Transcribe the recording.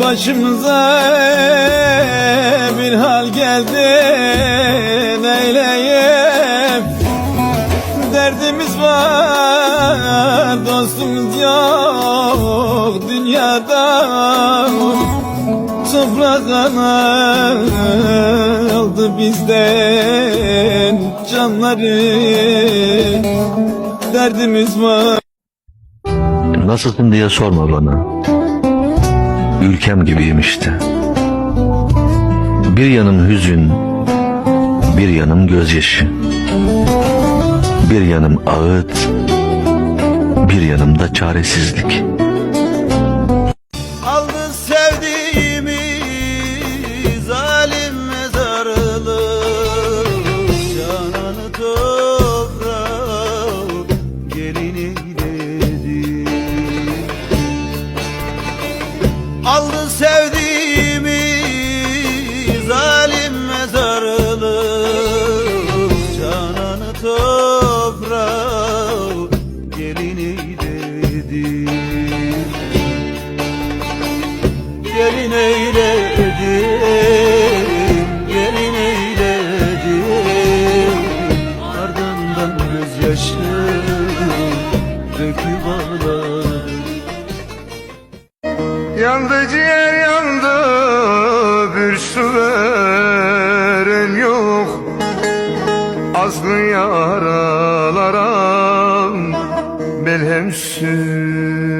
Başımıza bir hal geldi Neyleyim? Derdimiz var Dostumuz yok Dünyada. Toprağına aldı bizden Canları. Derdimiz var. Nasılsın diye sorma bana. Ülkem gibiyim işte. Bir yanım hüzün, bir yanım gözyaşı. Bir yanım ağıt, bir yanım da çaresizlik. Aldı sevdiğimi zalim mezarlı. Cananı toprağa gelin eyledi. Gelin eyledim, gözyaşı döküp ağladım Yandı ciğer yandı bir su veren yok. Azgın yaralara melhem sür